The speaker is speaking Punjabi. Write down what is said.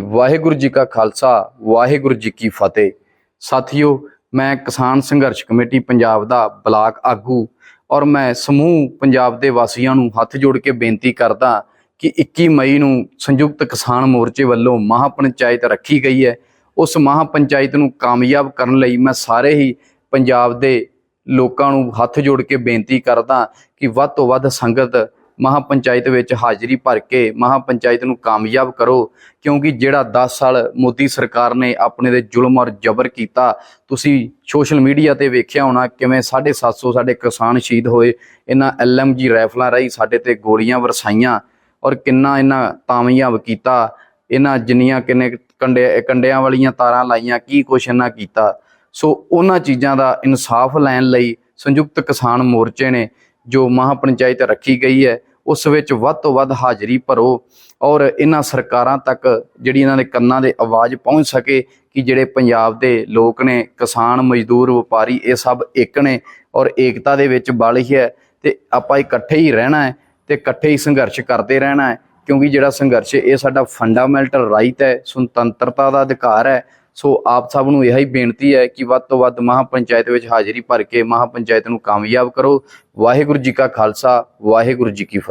ਵਾਹਿਗੁਰੂ ਜੀ ਕਾ ਖਾਲਸਾ, ਵਾਹਿਗੁਰੂ ਜੀ ਕੀ ਫਤਿਹ। ਸਾਥੀਓ, ਮੈਂ ਕਿਸਾਨ ਸੰਘਰਸ਼ ਕਮੇਟੀ ਪੰਜਾਬ ਦਾ ਬਲਾਕ ਆਗੂ ਔਰ ਮੈਂ ਸਮੂਹ ਪੰਜਾਬ ਦੇ ਵਾਸੀਆਂ ਨੂੰ ਹੱਥ ਜੋੜ ਕੇ ਬੇਨਤੀ ਕਰਦਾ ਕਿ 21 ਮਈ ਨੂੰ ਸੰਯੁਕਤ ਕਿਸਾਨ ਮੋਰਚੇ ਵੱਲੋਂ ਮਹਾਪੰਚਾਇਤ ਰੱਖੀ ਗਈ ਹੈ। ਉਸ ਮਹਾਪੰਚਾਇਤ ਨੂੰ ਕਾਮਯਾਬ ਕਰਨ ਲਈ ਮੈਂ ਸਾਰੇ ਹੀ ਪੰਜਾਬ ਦੇ ਲੋਕਾਂ ਨੂੰ ਹੱਥ ਜੋੜ ਕੇ ਬੇਨਤੀ ਕਰਦਾ ਕਿ ਵੱਧ ਤੋਂ ਵੱਧ ਸੰਗਤ ਮਹਾਪੰਚਾਇਤ ਵਿੱਚ ਹਾਜ਼ਰੀ ਭਰ ਕੇ ਮਹਾਪੰਚਾਇਤ ਨੂੰ ਕਾਮਯਾਬ ਕਰੋ, ਕਿਉਂਕਿ ਜਿਹੜਾ 10 ਸਾਲ ਮੋਦੀ ਸਰਕਾਰ ਨੇ ਆਪਣੇ ਦੇ ਜ਼ੁਲਮ ਔਰ ਜ਼ਬਰ ਕੀਤਾ, ਤੁਸੀਂ ਸੋਸ਼ਲ ਮੀਡੀਆ ਤੇ ਵੇਖਿਆ ਹੋਣਾ ਕਿਵੇਂ 750 ਸਾਡੇ ਕਿਸਾਨ ਸ਼ਹੀਦ ਹੋਏ, ਇਹਨਾਂ ਐਲਐਮਜੀ ਰਾਈਫਲਾਂ ਰਾਹੀਂ ਸਾਡੇ ਤੇ ਗੋਲੀਆਂ ਵਰਸਾਈਆਂ, ਔਰ ਕਿੰਨਾ ਇਹਨਾਂ ਤਾਮਯਾਬ ਕੀਤਾ, ਇਹਨਾਂ ਜਿੰਨੀਆਂ ਕਿੰਨੇ ਕੰਡੇ, ਕੰਡਿਆਂ ਵਾਲੀਆਂ ਤਾਰਾਂ ਲਾਈਆਂ, ਕੀ ਕੁਛ ਇਹਨਾਂ ਕੀਤਾ। ਸੋ ਉਹਨਾਂ ਚੀਜ਼ਾਂ ਦਾ ਇਨਸਾਫ ਲੈਣ ਲਈ ਸੰਯੁਕਤ ਕਿਸਾਨ ਮੋਰਚੇ ਨੇ ਜੋ ਮਹਾਪੰਚਾਇਤ ਰੱਖੀ ਗਈ ਹੈ ਉਸ ਵਿੱਚ ਵੱਧ ਤੋਂ ਵੱਧ ਹਾਜ਼ਰੀ ਭਰੋ ਔਰ ਇਹਨਾਂ ਸਰਕਾਰਾਂ ਤੱਕ ਜਿਹੜੀ ਇਹਨਾਂ ਦੇ ਕੰਨਾਂ ਦੇ ਆਵਾਜ਼ ਪਹੁੰਚ ਸਕੇ ਕਿ ਜਿਹੜੇ ਪੰਜਾਬ ਦੇ ਲੋਕ ਨੇ, ਕਿਸਾਨ, ਮਜ਼ਦੂਰ, ਵਪਾਰੀ, ਇਹ ਸਭ ਇੱਕ ਨੇ ਔਰ ਏਕਤਾ ਦੇ ਵਿੱਚ ਬਲ ਹੀ ਹੈ ਤੇ ਆਪਾਂ ਇਕੱਠੇ ਹੀ ਰਹਿਣਾ ਹੈ ਤੇ ਇਕੱਠੇ ਹੀ ਸੰਘਰਸ਼ ਕਰਦੇ ਰਹਿਣਾ ਹੈ ਕਿਉਂਕਿ ਜਿਹੜਾ ਸੰਘਰਸ਼ ਇਹ ਸਾਡਾ ਫੰਡਾਮੈਂਟਲ ਰਾਈਟ ਹੈ, ਸੁਤੰਤਰਤਾ ਦਾ ਅਧਿਕਾਰ ਹੈ। ਸੋ ਆਪ ਸਭ ਨੂੰ ਇਹ ਹੀ ਬੇਨਤੀ ਹੈ ਕਿ ਵੱਧ ਤੋਂ ਵੱਧ ਮਹਾਪੰਚਾਇਤ ਵਿੱਚ ਹਾਜ਼ਰੀ ਭਰ ਕੇ ਮਹਾਪੰਚਾਇਤ ਨੂੰ ਕਾਮਯਾਬ ਕਰੋ। ਵਾਹਿਗੁਰੂ ਜੀ ਕਾ ਖਾਲਸਾ, ਵਾਹਿਗੁਰੂ ਜੀ ਕੀ ਫਤਿਹ।